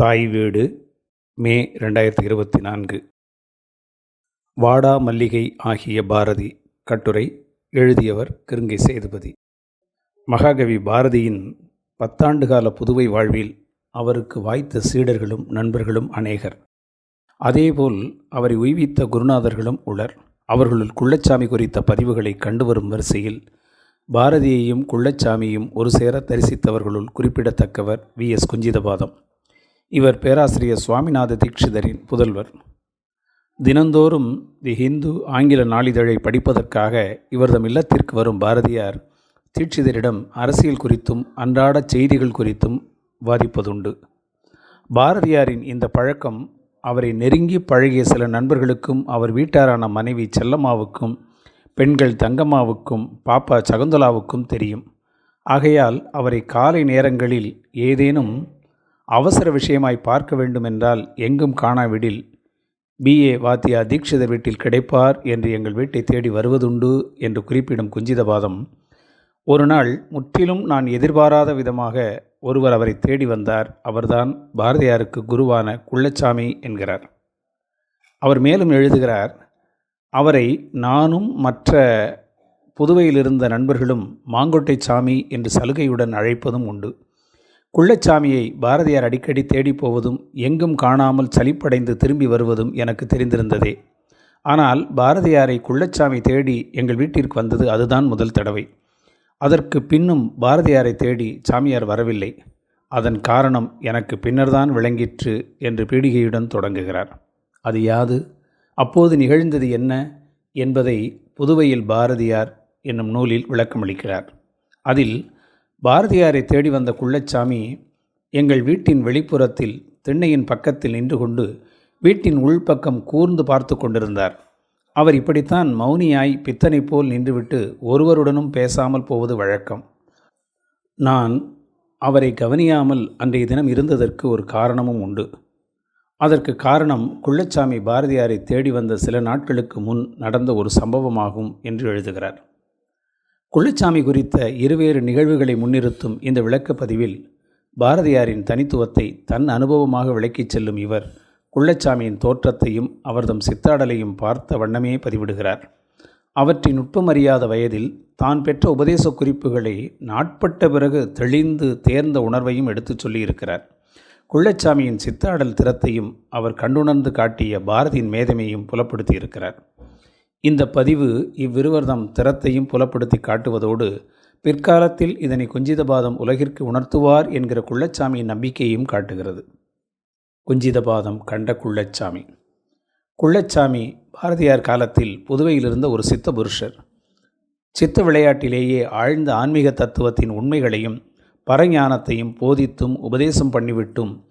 தாய் வீடு மே ரெண்டாயிரத்தி இருபத்தி நான்கு. வாடா மல்லிகை ஆகிய பாரதி கட்டுரை எழுதியவர் கிருங்கை சேதுபதி. மகாகவி பாரதியின் பத்தாண்டுகால புதுவை வாழ்வில் அவருக்கு வாய்த்த சீடர்களும் நண்பர்களும் அநேகர். அதேபோல் அவரை உய்வித்த குருநாதர்களும் உளர். அவர்களுள் குள்ளச்சாமி குறித்த பதிவுகளை கண்டுவரும் வரிசையில் பாரதியையும் குள்ளச்சாமியும் ஒரு சேர தரிசித்தவர்களுள் குறிப்பிடத்தக்கவர் வி எஸ் குஞ்சிதபாதம். இவர் பேராசிரியர் சுவாமிநாத தீட்சிதரின் புதல்வர். தினந்தோறும் தி ஹிந்து ஆங்கில நாளிதழை படிப்பதற்காக இவர்தம் இல்லத்திற்கு வரும் பாரதியார் தீட்சிதரிடம் அரசியல் குறித்தும் அன்றாட செய்திகள் குறித்தும் வாதிப்பதுண்டு. பாரதியாரின் இந்த பழக்கம் அவரை நெருங்கி பழகிய சில நண்பர்களுக்கும் அவர் வீட்டாரான மனைவி செல்லம்மாவுக்கும் பெண்கள் தங்கம்மாவுக்கும் பாப்பா சகுந்தலாவுக்கும் தெரியும். ஆகையால் அவரை காலை நேரங்களில் ஏதேனும் அவசர விஷயமாய் பார்க்க வேண்டுமென்றால் எங்கும் காணாவிடில் பிஏ வாத்தியா தீட்சிதர் வீட்டில் கிடைப்பார் என்று எங்கள் வீட்டை தேடி வருவதுண்டு என்று குறிப்பிடும் குஞ்சிதபாதம். ஒரு நாள் முற்றிலும் நான் எதிர்பாராத விதமாக ஒருவர் அவரை தேடி வந்தார். அவர்தான் பாரதியாருக்கு குருவான குள்ளச்சாமி என்கிறார். அவர் மேலும் எழுதுகிறார் அவரை நானும் மற்ற புதுவையில் இருந்த நண்பர்களும் மாங்கொட்டை சாமி என்று சலுகையுடன் அழைப்பதும் உண்டு. குள்ளச்சாமியை பாரதியார் அடிக்கடி தேடி போவதும் எங்கும் காணாமல் சலிப்படைந்து திரும்பி வருவதும் எனக்கு தெரிந்திருந்ததே. ஆனால் பாரதியாரை குள்ளச்சாமி தேடி எங்கள் வீட்டிற்கு வந்தது அதுதான் முதல் தடவை. அதற்கு பின்னும் பாரதியாரை தேடி சாமியார் வரவில்லை. அதன் காரணம் எனக்கு பின்னர்தான் விளங்கிற்று என்று பீடிகையுடன் தொடங்குகிறார். அது யாது? அப்போது நிகழ்ந்தது என்ன? என்பதை புதுவையில் பாரதியார் என்னும் நூலில் விளக்கமளிக்கிறார். அதில் பாரதியாரை தேடி வந்த குள்ளச்சாமி எங்கள் வீட்டின் வெளிப்புறத்தில் திண்ணையின் பக்கத்தில் நின்று கொண்டு வீட்டின் உள்பக்கம் கூர்ந்து பார்த்து கொண்டிருந்தார். அவர் இப்படித்தான் மௌனியாய் பித்தனை போல் நின்றுவிட்டு ஒருவருடனும் பேசாமல் போவது வழக்கம். நான் அவரை கவனியாமல் அன்றைய தினம் இருந்ததற்கு ஒரு காரணமும் உண்டு. அதற்கு காரணம் குள்ளச்சாமி பாரதியாரை தேடி வந்த சில நாட்களுக்கு முன் நடந்த ஒரு சம்பவமாகும் என்று எழுதுகிறார். குள்ளச்சாமி குறித்த இருவேறு நிகழ்வுகளை முன்னிறுத்தும் இந்த விளக்கப்பதிவில் பாரதியாரின் தனித்துவத்தை தன் அனுபவமாக விளக்கிச் செல்லும் இவர் குள்ளச்சாமியின் தோற்றத்தையும் அவர்தம் சித்தாடலையும் பார்த்த வண்ணமே பதிவிடுகிறார். அவற்றின் நுட்பமறியாத வயதில் தான் பெற்ற உபதேச குறிப்புகளை நாட்பட்ட பிறகு தெளிந்து தேர்ந்த உணர்வையும் எடுத்துச் சொல்லியிருக்கிறார். குள்ளச்சாமியின் சித்தாடல் திறத்தையும் அவர் கண்டுணர்ந்து காட்டிய பாரதியின் மேதமையும் புலப்படுத்தியிருக்கிறார். இந்த பதிவு இவ்விருவர்தம் திறத்தையும் புலப்படுத்தி காட்டுவதோடு பிற்காலத்தில் இதனை குஞ்சிதபாதம் உலகிற்கு உணர்த்துவார் என்கிற குள்ளச்சாமியின் நம்பிக்கையும் காட்டுகிறது. குஞ்சிதபாதம் கண்ட குள்ளச்சாமி. குள்ளச்சாமி பாரதியார் காலத்தில் புதுவையில் இருந்த ஒரு சித்த புருஷர். சித்த விளையாட்டிலேயே ஆழ்ந்த ஆன்மீக தத்துவத்தின் உண்மைகளையும் பரஞானத்தையும் போதித்தும் உபதேசம் பண்ணிவிட்டும்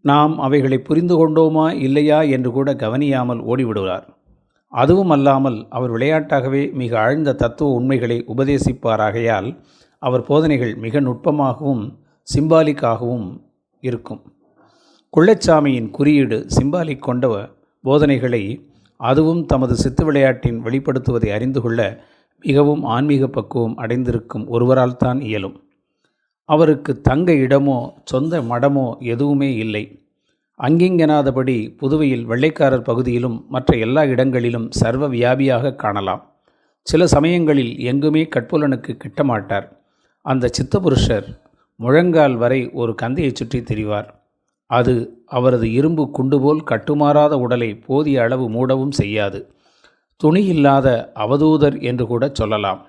நாம் அவைகளை புரிந்து கொண்டோமா இல்லையா என்று கூட கவனியாமல் ஓடிவிடுவார். அதுவும் அல்லாமல் அவர் விளையாட்டாகவே மிக ஆழ்ந்த தத்துவ உண்மைகளை உபதேசிப்பாராகையால் அவர் போதனைகள் மிக நுட்பமாகவும் சிம்பாலிக்காகவும் இருக்கும். குள்ளச்சாமியின் குறியீடு சிம்பாலிக் கொண்ட போதனைகளை அதுவும் தமது சித்து விளையாட்டின் வெளிப்படுத்துவதை அறிந்து கொள்ள மிகவும் ஆன்மீக பக்குவம் அடைந்திருக்கும் ஒருவரால் தான் இயலும். அவருக்கு தங்க இடமோ சொந்த மடமோ எதுவுமே இல்லை. அங்கிங்கெனாதபடி புதுவையில் வெள்ளைக்காரர் பகுதியிலும் மற்ற எல்லா இடங்களிலும் சர்வ வியாபியாக காணலாம். சில சமயங்களில் எங்குமே கட்புலனுக்கு கிட்டமாட்டார். அந்த சித்தபுருஷர் முழங்கால் வரை ஒரு கந்தையை சுற்றி திரிவார். அது அவரது இரும்பு குண்டுபோல் கட்டுமாறாத உடலை போதிய அளவு மூடவும் செய்யாது. துணி இல்லாத அவதூதர் என்று கூட சொல்லலாம்.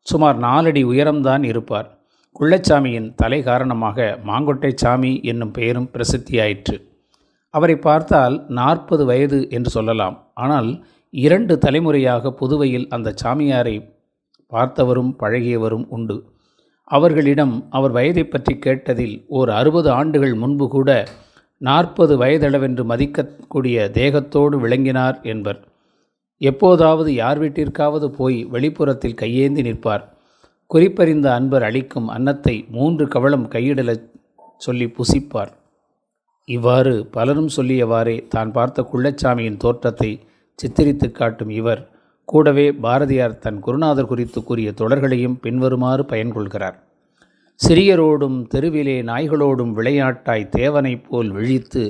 சுமார் நாலடி உயரம்தான் இருப்பார். குள்ளச்சாமியின் தலை காரணமாக மாங்கொட்டை சாமி என்னும் பெயரும் பிரசித்தியாயிற்று. அவரை பார்த்தால் நாற்பது வயது என்று சொல்லலாம். ஆனால் இரண்டு தலைமுறையாக புதுவையில் அந்த சாமியாரை பார்த்தவரும் பழகியவரும் உண்டு. அவர்களிடம் அவர் வயதை பற்றி கேட்டதில் ஓர் அறுபது ஆண்டுகள் முன்பு கூட நாற்பது வயதளவென்று மதிக்கக்கூடிய தேகத்தோடு விளங்கினார் என்பர். எப்போதாவது யார் வீட்டிற்காவது போய் வெளிப்புறத்தில் கையேந்தி நிற்பார். குறிப்பறிந்த அன்பர் அளிக்கும் அன்னத்தை மூன்று கவளம் கையிடலச் சொல்லி புசிப்பார். இவ்வாறு பலரும் சொல்லியவாறே தான் பார்த்த குள்ளச்சாமியின் தோற்றத்தை சித்தரித்து காட்டும் இவர் கூடவே பாரதியார் தன் குருநாதர் குறித்து கூறிய தொடர்களையும் பின்வருமாறு பயன்கொள்கிறார். சிறியரோடும் தெருவிலே நாய்களோடும் விளையாட்டாய் தேவனைப் போல் விழித்து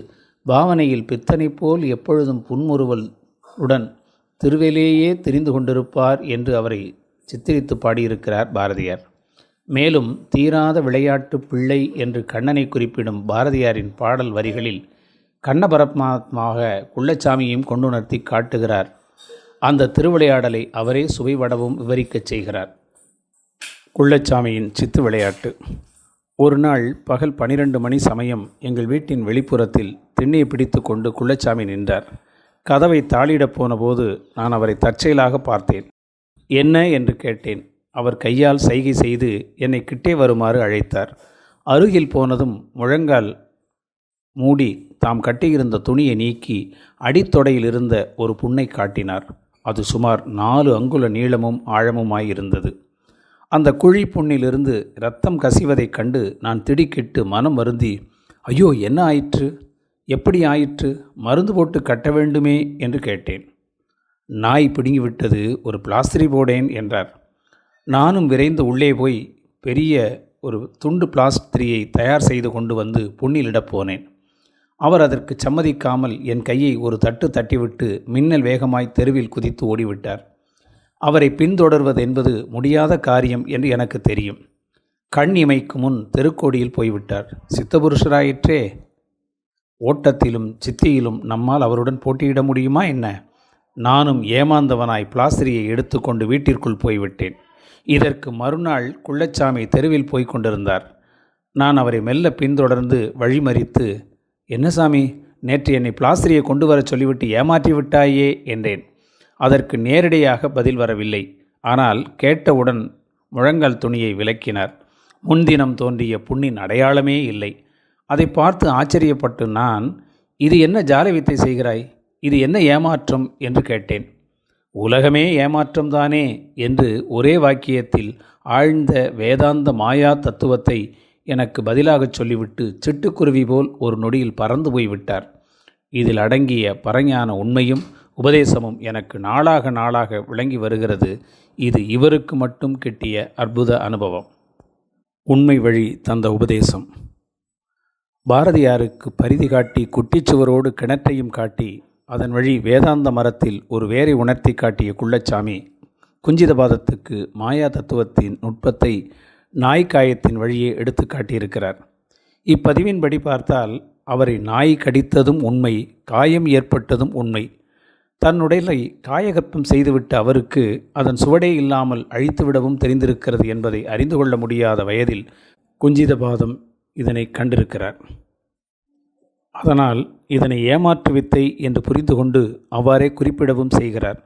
பாவனையில் பித்தனைப் போல் எப்பொழுதும் புன்முறுவல் உடன் திருவிலேயே தெரிந்து கொண்டிருப்பார் என்று அவரை சித்தரித்து பாடியிருக்கிறார் பாரதியார். மேலும் தீராத விளையாட்டு பிள்ளை என்று கண்ணனை குறிப்பிடும் பாரதியாரின் பாடல் வரிகளில் கண்ணபரமாத்மாக குள்ளச்சாமியையும் கொண்டுணர்த்தி காட்டுகிறார். அந்த திருவிளையாடலை அவரே சுவைவடவும் விவரிக்கச் செய்கிறார். குள்ளச்சாமியின் சித்து விளையாட்டு. ஒரு நாள் பகல் பனிரெண்டு மணி சமயம் எங்கள் வீட்டின் வெளிப்புறத்தில் திண்ணையை பிடித்து கொண்டு குள்ளச்சாமி நின்றார். கதவை தாளிடப் போனபோது நான் அவரை தற்செயலாக பார்த்தேன். என்ன? என்று கேட்டேன். அவர் கையால் சைகை செய்து என்னை கிட்டே வருமாறு அழைத்தார். அருகில் போனதும் முழங்கால் மூடி தாம் கட்டியிருந்த துணியை நீக்கி அடித்தொடையில் இருந்த ஒரு புண்ணை காட்டினார். அது சுமார் நாலு அங்குல நீளமும் ஆழமுமாயிருந்தது அந்த குழி புண்ணிலிருந்து இரத்தம் கசிவதைக் கண்டு நான் திடுக்கிட்டு மனம் வருந்தி ஐயோ என்ன ஆயிற்று? எப்படி ஆயிற்று? மருந்து போட்டு கட்ட வேண்டுமே? என்று கேட்டேன். நாய் பிடுங்கிவிட்டது ஒரு பிளாஸ்திரி போடேன் என்றார். நானும் விரைந்து உள்ளே போய் பெரிய ஒரு துண்டு பிளாஸ்திரியை தயார் செய்து கொண்டு வந்து புண்ணிலிடப் போனேன். அவர் அதற்கு சம்மதிக்காமல் என் கையை ஒரு தட்டு தட்டிவிட்டு மின்னல் வேகமாய் தெருவில் குதித்து ஓடிவிட்டார். அவரை பின்தொடர்வது என்பது முடியாத காரியம் என்று எனக்கு தெரியும். கண் இமைக்கு முன் தெருக்கோடியில் போய்விட்டார். சித்தபுருஷராயிற்றே ஓட்டத்திலும் சித்தியிலும் நம்மால் அவருடன் போட்டியிட முடியுமா என்ன? நானும் ஏமாந்தவனாய் பிளாஸ்திரியை எடுத்துக்கொண்டு வீட்டிற்குள் போய்விட்டேன். இதற்கு மறுநாள் குள்ளச்சாமி தெருவில் போய்க் கொண்டிருந்தார். நான் அவரை மெல்ல பின்தொடர்ந்து வழிமறித்து என்ன சாமி நேற்று என்னை பிளாஸ்திரியை கொண்டு வரச் சொல்லிவிட்டு ஏமாற்றி விட்டாயே என்றேன். அதற்கு நேரடியாக பதில் வரவில்லை. ஆனால் கேட்டவுடன் முழங்கால் துணியை விலக்கினார். முன்தினம் தோன்றிய புண்ணின் அடையாளமே இல்லை. அதை பார்த்து ஆச்சரியப்பட்டு நான் இது என்ன ஜால வித்தை செய்கிறாய்? இது என்ன ஏமாற்றம்? என்று கேட்டேன். உலகமே ஏமாற்றம்தானே என்று ஒரே வாக்கியத்தில் ஆழ்ந்த வேதாந்த மாயா தத்துவத்தை எனக்கு பதிலாகச் சொல்லிவிட்டு சிட்டுக்குருவி போல் ஒரு நொடியில் பறந்து போய்விட்டார். இதில் அடங்கிய பரஞான உண்மையும் உபதேசமும் எனக்கு நாளாக நாளாக விளங்கி வருகிறது. இது இவருக்கு மட்டும் கிட்டிய அற்புத அனுபவம். உண்மை வழி தந்த உபதேசம். பாரதியாருக்கு பரிதி காட்டி குட்டிச்சுவரோடு கிணற்றையும் காட்டி அதன் வழி வேதாந்த மரத்தில் ஒரு வேரை உணர்த்தி காட்டிய குள்ளச்சாமி குஞ்சிதபாதத்துக்கு மாயா தத்துவத்தின் நுட்பத்தை நாய்க்காயத்தின் வழியே எடுத்து காட்டியிருக்கிறார். இப்பதிவின்படி பார்த்தால் அவரை நாய் கடித்ததும் உண்மை காயம் ஏற்பட்டதும் உண்மை. தன்னுடலை காயகற்பம் செய்துவிட்ட அவருக்கு அதன் சுவடே இல்லாமல் அழித்துவிடவும் தெரிந்திருக்கிறது என்பதை அறிந்து கொள்ள முடியாத வயதில் குஞ்சிதபாதம் இதனை கண்டிருக்கிறார். அதனால் இதனை ஏமாற்று வித்தை என்று புரிந்து கொண்டு அவ்வாறே குறிப்பிடவும் செய்கிறார்.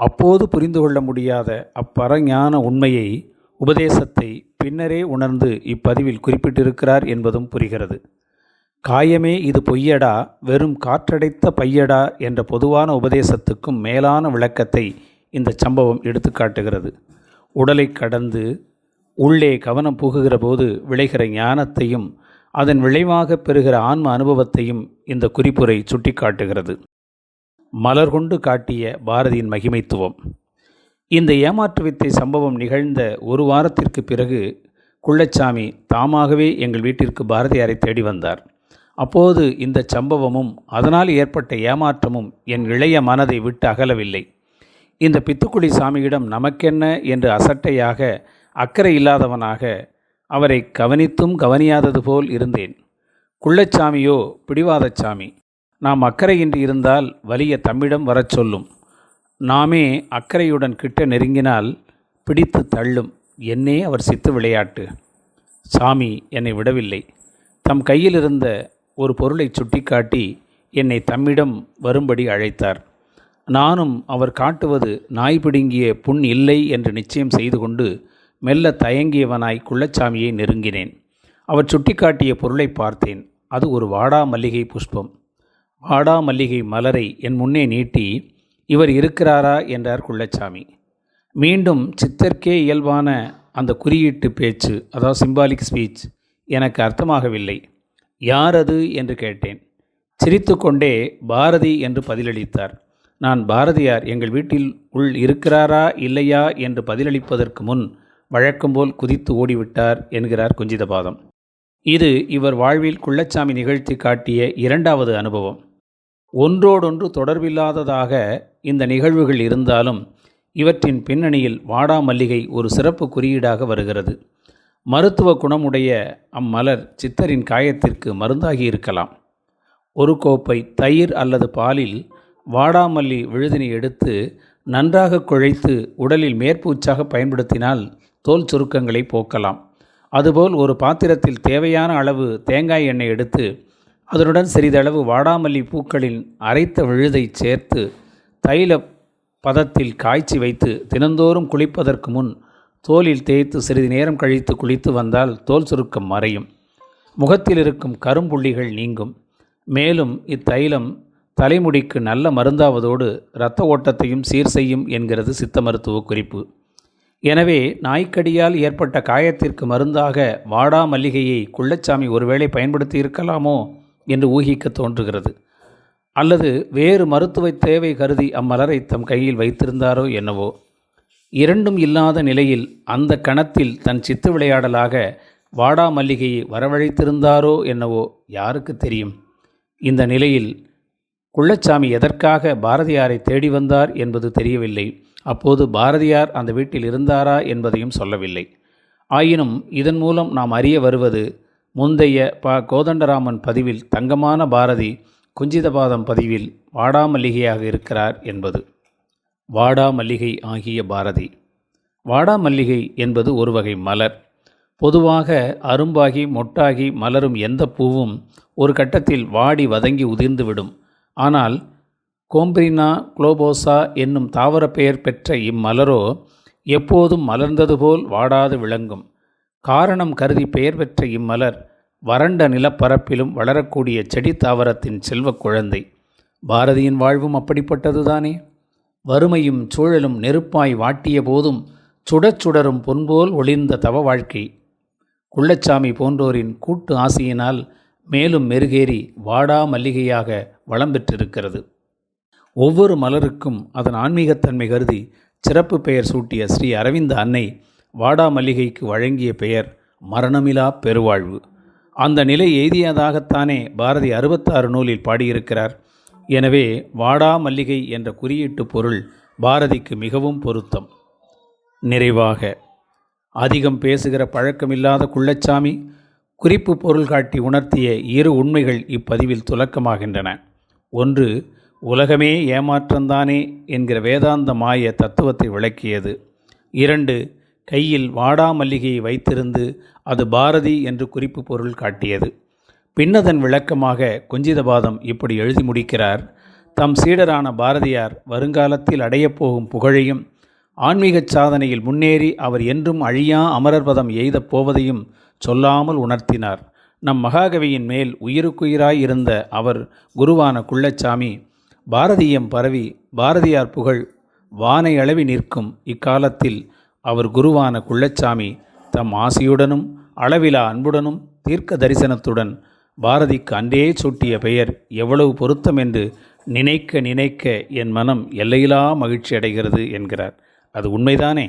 அப்போது புரிந்து கொள்ள முடியாத அப்பரஞான உண்மையை உபதேசத்தை பின்னரே உணர்ந்து இப்பதிவில் குறிப்பிட்டிருக்கிறார் என்பதும் புரிகிறது. காயமே இது பொய்யடா வெறும் காற்றடைத்த பையடா என்ற பொதுவான உபதேசத்துக்கும் மேலான விளக்கத்தை இந்த சம்பவம் எடுத்துக்காட்டுகிறது உடலை கடந்து உள்ளே கவனம் புகுகிற போது விளைகிற ஞானத்தையும் அதன் விளைவாக பெறுகிற ஆன்ம அனுபவத்தையும் இந்த குறிப்புரை சுட்டிக்காட்டுகிறது. மலர் கொண்டு காட்டிய பாரதியின் மகிமைத்துவம். இந்த ஏமாற்று வித்தை சம்பவம் நிகழ்ந்த ஒரு வாரத்திற்கு பிறகு குள்ளச்சாமி தாமாகவே எங்கள் வீட்டிற்கு பாரதியாரை தேடி வந்தார். அப்போது இந்த சம்பவமும் அதனால் ஏற்பட்ட ஏமாற்றமும் என் இளைய மனதை விட்டு அகலவில்லை. இந்த பித்துக்குடி சாமியிடம் நமக்கென்ன என்று அசட்டையாக அக்கறை இல்லாதவனாக அவரை கவனித்தும் கவனியாதது போல் இருந்தேன். குள்ளச்சாமியோ பிடிவாதச்சாமி நாம் அக்கறையின்றி இருந்தால் வலிய தம்மிடம் வரச் சொல்லும். நாமே அக்கறையுடன் கிட்ட நெருங்கினால் பிடித்து தள்ளும். என்னே அவர் சித்து விளையாட்டு. சாமி என்னை விடவில்லை. தம் கையில் இருந்த ஒரு பொருளை சுட்டிக்காட்டி என்னை தம்மிடம் வரும்படி அழைத்தார். நானும் அவர் காட்டுவது நாய் பிடுங்கிய புண் இல்லை என்று நிச்சயம் செய்து கொண்டு மெல்ல தயங்கியவனாய் குள்ளச்சாமியை நெருங்கினேன். அவர் சுட்டிக்காட்டிய பொருளை பார்த்தேன். அது ஒரு வாடா மல்லிகை புஷ்பம். வாடா மல்லிகை மலரை என் முன்னே நீட்டி இவர் இருக்கிறாரா? என்றார் குள்ளச்சாமி. மீண்டும் சித்தர்க்கே இயல்பான அந்த குறியீட்டு பேச்சு அதாவது சிம்பாலிக் ஸ்பீச் எனக்கு அர்த்தமாகவில்லை. யார் அது? என்று கேட்டேன். சிரித்துக்கொண்டே பாரதி என்று பதிலளித்தார். நான் பாரதியார் எங்கள் வீட்டில் உள் இருக்கிறாரா இல்லையா? என்று பதிலளிப்பதற்கு முன் வழக்கம்போல் குதித்து ஓடிவிட்டார் என்கிறார் குஞ்சிதபாதம். இது இவர் வாழ்வில் குள்ளச்சாமி நிகழ்த்தி காட்டிய இரண்டாவது அனுபவம். ஒன்றோடொன்று தொடர்பில்லாததாக இந்த நிகழ்வுகள் இருந்தாலும் இவற்றின் பின்னணியில் வாடா மல்லிகை ஒரு சிறப்பு குறியீடாக வருகிறது. மருத்துவ குணமுடைய அம்மலர் சித்தரின் காயத்திற்கு மருந்தாகி இருக்கலாம். ஒரு கோப்பை தயிர் அல்லது பாலில் வாடாமல்லி விழுதினை எடுத்து நன்றாக குழைத்து உடலில் மேற்பூச்சாக பயன்படுத்தினால் தோல் சுருக்கங்களை போக்கலாம். அதுபோல் ஒரு பாத்திரத்தில் தேவையான அளவு தேங்காய் எண்ணெய் எடுத்து அதனுடன் சிறிதளவு வாடாமல்லி பூக்களின் அரைத்த விழுதை சேர்த்து தைல பதத்தில் காய்ச்சி வைத்து தினந்தோறும் குளிப்பதற்கு முன் தோலில் தேய்த்து சிறிது நேரம் கழித்து குளித்து வந்தால் தோல் சுருக்கம் மறையும். முகத்தில் இருக்கும் கரும்புள்ளிகள் நீங்கும். மேலும் இத்தைலம் தலைமுடிக்கு நல்ல மருந்தாவதோடு இரத்த ஓட்டத்தையும் சீர் செய்யும் என்கிறது சித்த மருத்துவ குறிப்பு. எனவே நாய்க்கடியால் ஏற்பட்ட காயத்திற்கு மருந்தாக வாடா மல்லிகையை குள்ளச்சாமி ஒருவேளை பயன்படுத்தி இருக்கலாமோ என்று ஊகிக்க தோன்றுகிறது. அல்லது வேறு மருத்துவ தேவை கருதி அம்மலரை தம் கையில் வைத்திருந்தாரோ என்னவோ. இரண்டும் இல்லாத நிலையில் அந்த கணத்தில் தன் சித்து விளையாடலாக வாடா மல்லிகையை வரவழைத்திருந்தாரோ என்னவோ யாருக்கு தெரியும். இந்த நிலையில் குள்ளச்சாமி எதற்காக பாரதியாரை தேடி வந்தார் என்பது தெரியவில்லை. அப்போது பாரதியார் அந்த வீட்டில் இருந்தாரா என்பதையும் சொல்லவில்லை. ஆயினும் இதன் மூலம் நாம் அறிய வருவது முந்தைய ப கோதண்டராமன் பதிவில் தங்கமான பாரதி குஞ்சிதபாதம் பதிவில் வாடாமல்லிகையாக இருக்கிறார் என்பது. வாடாமல்லிகை ஆகிய பாரதி. வாடாமல்லிகை என்பது ஒரு வகை மலர். பொதுவாக அரும்பாகி மொட்டாகி மலரும் எந்த பூவும் ஒரு கட்டத்தில் வாடி வதங்கி உதிர்ந்துவிடும். ஆனால் கோம்பிரினா குளோபோசா என்னும் தாவர பெயர் பெற்ற இம்மலரோ எப்போதும் மலர்ந்தது போல் வாடாது விளங்கும். காரணம் கருதி பெயர் பெற்ற இம்மலர் வறண்ட நிலப்பரப்பிலும் வளரக்கூடிய செடி தாவரத்தின் செல்வக் குழந்தை. பாரதியின் வாழ்வும் அப்படிப்பட்டதுதானே? வறுமையும் சூழலும் நெருப்பாய் வாட்டிய போதும் சுடச் சுடரும் பொன்போல் ஒளிர்ந்த தவ வாழ்க்கை. குள்ளச்சாமி போன்றோரின் கூட்டு ஆசையினால் மேலும் மெருகேறி வாடா மல்லிகையாக வளம் பெற்றிருக்கிறது. ஒவ்வொரு மலருக்கும் அதன் ஆன்மீகத்தன்மை கருதி சிறப்பு பெயர் சூட்டிய ஸ்ரீ அரவிந்த அன்னை வாடா மல்லிகைக்கு வழங்கிய பெயர் மரணமிலா பெருவாழ்வு. அந்த நிலை எய்தியதாகத்தானே பாரதி அறுபத்தாறு நூலில் பாடியிருக்கிறார். எனவே வாடா மல்லிகை என்ற குறியீட்டு பொருள் பாரதிக்கு மிகவும் பொருத்தம். நிறைவாக அதிகம் பேசுகிற பழக்கமில்லாத குள்ளச்சாமி குறிப்பு பொருள் காட்டி உணர்த்திய இரு உண்மைகள் இப்பதிவில் துலக்கமாகின்றன. ஒன்று உலகமே ஏமாற்றந்தானே என்கிற வேதாந்த மாய தத்துவத்தை விளக்கியது. இரண்டு கையில் வாடா மல்லிகையை வைத்திருந்து அது பாரதி என்று குறிப்பு பொருள் காட்டியது. பின்னதன் விளக்கமாக குஞ்சிதபாதம் இப்படி எழுதி முடிக்கிறார். தம் சீடரான பாரதியார் வருங்காலத்தில் அடையப்போகும் புகழையும் ஆன்மீகச் சாதனையில் முன்னேறி அவர் என்றும் அழியா அமரர்பதம் எய்தப் போவதையும் சொல்லாமல் உணர்த்தினார். நம் மகாகவியின் மேல் உயிருக்குயிராய் இருந்த அவர் குருவான குள்ளச்சாமி பாரதியம் பரவி பாரதியார் புகழ் வானை அளவி நிற்கும் இக்காலத்தில் அவர் குருவான குள்ளச்சாமி தம் ஆசியுடனும் அளவிலா அன்புடனும் தீர்க்க தரிசனத்துடன் பாரதிக்கு அன்றே சூட்டிய பெயர் எவ்வளவு பொருத்தம் என்று நினைக்க நினைக்க என் மனம் எல்லையிலா மகிழ்ச்சி அடைகிறது என்கிறார். அது உண்மைதானே?